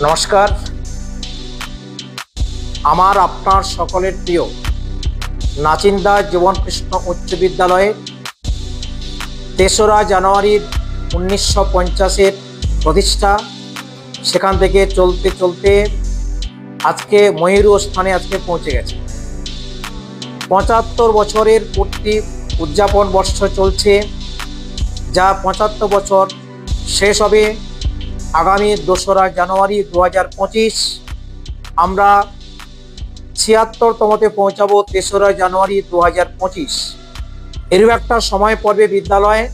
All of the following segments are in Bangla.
নমস্কার। আমার আপনার সকলের প্রিয় নাচিন্দা জীবনকৃষ্ণ উচ্চ বিদ্যালয়ে তেসরা জানুয়ারি উনিশশো পঞ্চাশের প্রতিষ্ঠা। সেখান থেকে চলতে চলতে আজকে ময়ূর স্থানে আজকে পৌঁছে গেছে। পঁচাত্তর বছরের পূর্তি উদযাপন বর্ষ চলছে। যা পঁচাত্তর বছর শেষ হবে আগামী দোসরা জানুয়ারি দু হাজার পঁচিশ আমরা ছিয়াত্তরতমতে পৌঁছাবো তেসরা জানুয়ারি দু হাজার পঁচিশ। এরও একটা সময় পর্বে বিদ্যালয়ে,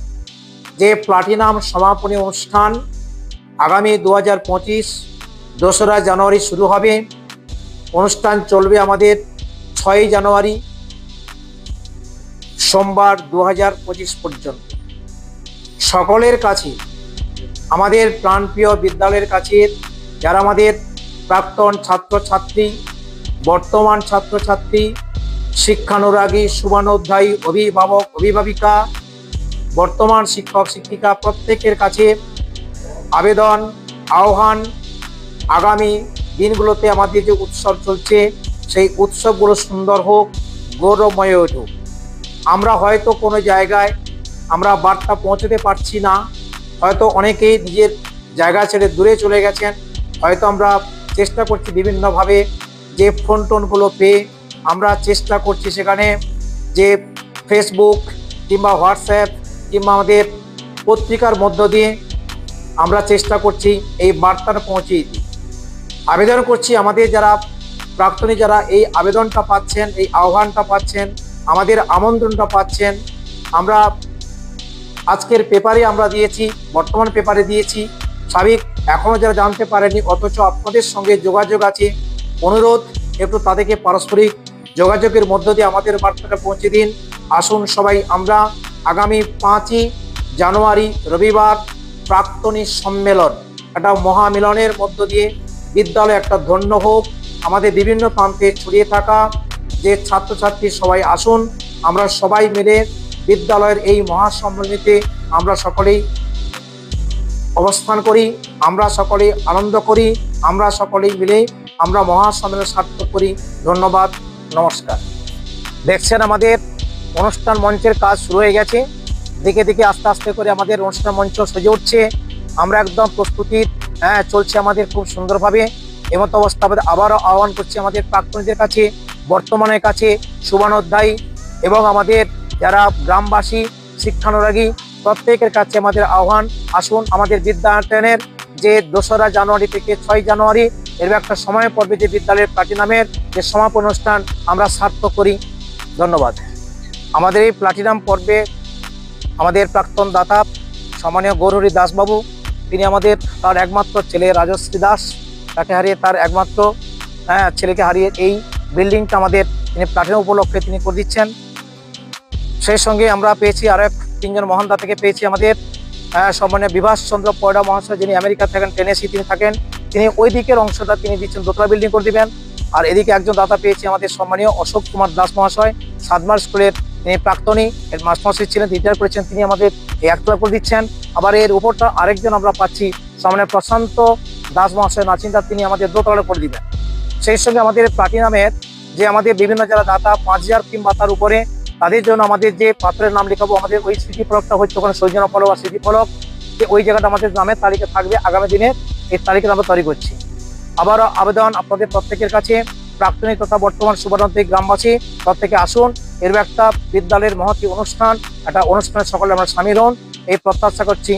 যে প্লাটিনাম সমাপনী অনুষ্ঠান আগামী দু হাজার পঁচিশ, দোসরা জানুয়ারি শুরু হবে। অনুষ্ঠান চলবে আমাদের ছয়ই জানুয়ারি, সোমবার দু হাজার পঁচিশ পর্যন্ত। সকলের কাছে আমাদের প্রাণপ্রিয় বিদ্যালয়ের কাছে যারা আমাদের প্রাক্তন ছাত্রছাত্রী, বর্তমান ছাত্রছাত্রী, শিক্ষানুরাগী শুভানুধ্যায়ী অভিভাবক, অভিভাবিকা, বর্তমান শিক্ষক, শিক্ষিকা প্রত্যেকের কাছে আবেদন, আহ্বান, আগামী দিনগুলোতে আমাদের যে উৎসব চলছে, সেই উৎসবগুলো সুন্দর হোক, গৌরবময় উঠুক। আমরা হয়তো কোনো জায়গায় আমরা বার্তা পৌঁছতে পারছি না হয়তো অনেকেই নিজের জায়গা ছেড়ে দূরে চলে গেছেন। হয়তো আমরা চেষ্টা করছি বিভিন্নভাবে যে ফোন টোনগুলো পেয়ে আমরা চেষ্টা করছি সেখানে যে ফেসবুক কিংবা হোয়াটসঅ্যাপ কিংবা আমাদের পত্রিকার মধ্য দিয়ে আমরা চেষ্টা করছি এই বার্তাটা পৌঁছিয়ে দিই আবেদন করছি আমাদের যারা প্রাক্তনী যারা এই আবেদনটা পাচ্ছেন, এই আহ্বানটা পাচ্ছেন, আমাদের আমন্ত্রণটা পাচ্ছেন, আমরা আজকের পেপারে আমরা দিয়েছি, বর্তমান পেপারে দিয়েছি। স্বাভাবিক এখনও যারা জানতে পারেনি, অথচ আপনাদের সঙ্গে যোগাযোগ আছে, অনুরোধ, একটু তাদেরকে পারস্পরিক যোগাযোগের মধ্য দিয়ে আমাদের বার্তাটা পৌঁছে দিন। আসুন সবাই আমরা আগামী পাঁচই জানুয়ারি, রবিবার, প্রাক্তনী সম্মেলন, একটা মহামিলনের মধ্য দিয়ে বিদ্যালয় একটা ধন্য হোক। আমাদের বিভিন্ন প্রান্তে ছড়িয়ে থাকা যে ছাত্রছাত্রী সবাই আসুন, আমরা সবাই মিলে বিদ্যালয়ের এই মহাসম্মেলনীতে আমরা সকলেই অবস্থান করি, আমরা সকলেই আনন্দ করি, আমরা সকলেই মিলে আমরা মহাসম্মেলন সার্থক করি। ধন্যবাদ, নমস্কার। দেখছেন আমাদের অনুষ্ঠান মঞ্চের কাজ শুরু হয়ে গেছে। দিকে দিকে আস্তে আস্তে করে আমাদের অনুষ্ঠান মঞ্চ সেজে উঠছে। আমরা একদম প্রস্তুতি হ্যাঁ চলছে আমাদের খুব সুন্দরভাবে। এমত অবস্থা আমাদের আবারও আহ্বান করছি আমাদের প্রাক্তনীদের কাছে, বর্তমানের কাছে শুভানোধ্যায়ী এবং আমাদের যারা গ্রামবাসী শিক্ষানুরাগী প্রত্যেকের কাছে আমাদের আহ্বান আসুন আমাদের বিদ্যায়তনের যে দোসরা জানুয়ারি থেকে ছয় জানুয়ারি এর একটা সময় পর্বে যে বিদ্যালয়ের প্লাটিনামের যে সমাপন অনুষ্ঠান আমরা সার্থক করি। ধন্যবাদ। আমাদের এই প্লাটিনাম পর্বে আমাদের প্রাক্তন দাতা সম্মানীয় গৌরহরি দাসবাবু তিনি আমাদের তার একমাত্র ছেলে রাজশ্রী দাস তাকে হারিয়ে তার একমাত্র হ্যাঁ, ছেলেকে হারিয়ে এই বিল্ডিংটা আমাদের তিনি প্লাটিনাম উপলক্ষে তিনি করে দিচ্ছেন। সেই সঙ্গে আমরা পেয়েছি আরও এক তিনজন মহানদা থেকে পেয়েছি আমাদের সম্মানীয় বিভাস চন্দ্র পয়ডা মহাশয়, যিনি আমেরিকা থাকেন, টেনেসি তিনি থাকেন, তিনি ওই দিকের অংশটা তিনি দিচ্ছেন, দোতলা বিল্ডিং করে দিবেন। আর এদিকে একজন দাতা পেয়েছি আমাদের সম্মানীয় অশোক কুমার দাস মহাশয় সাতমার স্কুলের, তিনি প্রাক্তনী, এর মাস্টারমশাই ছিলেন রিটায়ার করেছেন, তিনি আমাদের এই একতলা করে দিচ্ছেন। আবার এর উপরটা আরেকজন আমরা পাচ্ছি, সম্মানীয় প্রশান্ত দাস মহাশয়, নাচিন্দার, তিনি আমাদের দোতলা করে দিবেন। সেই সঙ্গে আমাদের প্লাটিনামের যে আমাদের বিভিন্ন যারা দাতা, পাঁচ হাজার কিংবা তার উপরে তাদের জন্য আমাদের যে পাত্রের নাম লেখাবো, আমাদের ওই স্মৃতি ফলকটা হচ্ছে ওখানে সৌজন্য ফলক বা স্মৃতি ফলক। যে ওই জায়গাটা আমাদের নামের তালিকা থাকবে আগামী দিনে এই তালিকা আমরা তৈরি করছি। আবারও আবেদন আপনাদের প্রত্যেকের কাছে। প্রাক্তনিক তথা বর্তমান সুবর্ণান্তিক গ্রামবাসী, প্রত্যেকে আসুন। এর একটা বিদ্যালয়ের মহতি অনুষ্ঠান, একটা অনুষ্ঠানে সকলে আমরা সামিল হন। এই প্রত্যাশা করছি।